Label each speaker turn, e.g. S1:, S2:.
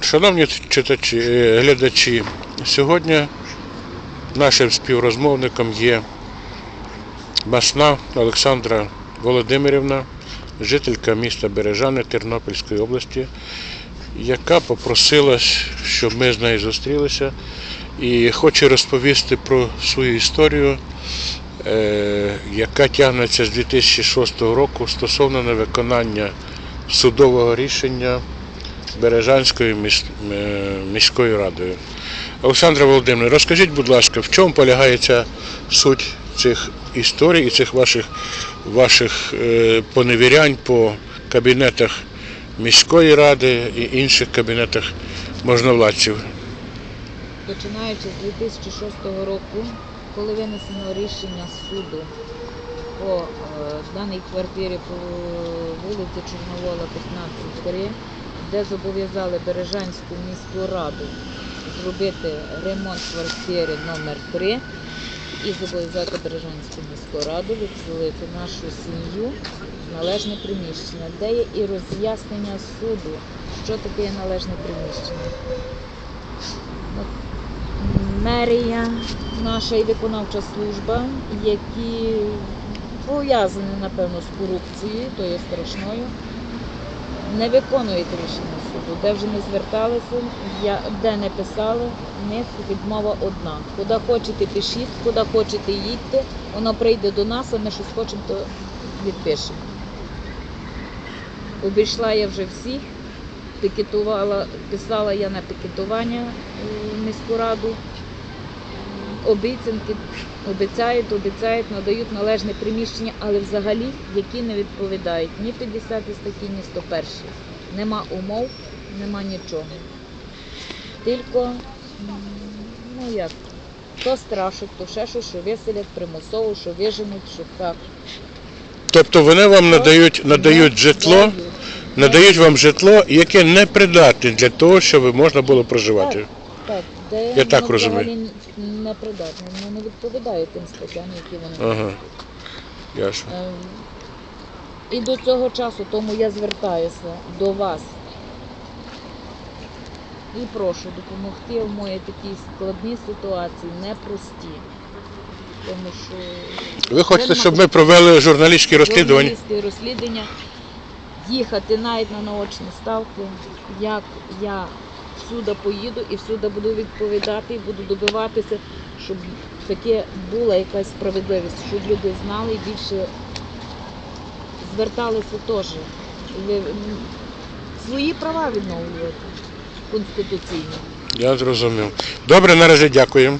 S1: Шановні читачі, е, глядачі, сьогодні нашим співрозмовником є Масна Олександра Володимирівна, жителька міста Бережани Тернопільської області, яка попросила, щоб ми з нею зустрілися і хоче розповісти про свою історію, е, яка тягнеться з 2006 року стосовно невиконання судового рішення Бережанською міс- е, міською радою. Олександра Володимирівна, розкажіть, будь ласка, в чому полягає ця суть цих історій і цих ваших, ваших е, поневірянь по кабінетах міської ради і інших кабінетах можновладців?
S2: Починаючи з 2006 року, коли винесено рішення суду по е, даній квартирі по вулиці Чорновола, 15-3, де зобов'язали Бережанську міську раду зробити ремонт квартири номер 3 і зобов'язати Бережанську міську раду відселити нашу сім'ю в належне приміщення, де є і роз'яснення суду, що таке належне приміщення. мерія, наша і виконавча служба, які пов'язані, напевно, з корупцією, то є страшною, не виконують рішення суду, де вже не зверталися, де не писали, в них відмова одна. Куди хочете пишіть, куди хочете їдьте, воно прийде до нас, а ми щось хочемо, то відпишемо. Обійшла я вже всіх, пікетувала, писала я на пікетування міську раду. Обіцянки обіцяють, обіцяють, надають належне приміщення, але взагалі які не відповідають ні 50 статті, ні 101. Нема умов, нема нічого. Тільки, ну як, то страшить, то ще що, що виселять примусово, що виженуть, що так.
S1: Тобто вони вам надають, надають
S2: Не
S1: житло,
S2: дають.
S1: надають вам житло, яке не придатне для того, щоб можна було проживати.
S2: Де
S1: Я так
S2: воно
S1: розумію.
S2: взагалі непридатне, воно не відповідає тим статтям, які вони.
S1: Ага. Ясно.
S2: Ем, І до цього часу тому я звертаюся до вас і прошу допомогти в моїй такій складній ситуації, непрості. Тому що
S1: Ви хочете, щоб ми провели журналістські розслідування?
S2: журналістське розслідування, їхати навіть на наочні ставки, як я всюди поїду і всюди буду відповідати і буду добиватися, щоб таке була якась справедливість, щоб люди знали і більше зверталися теж. Свої права відновлювати конституційні.
S1: Я зрозумів. Добре, наразі дякуємо.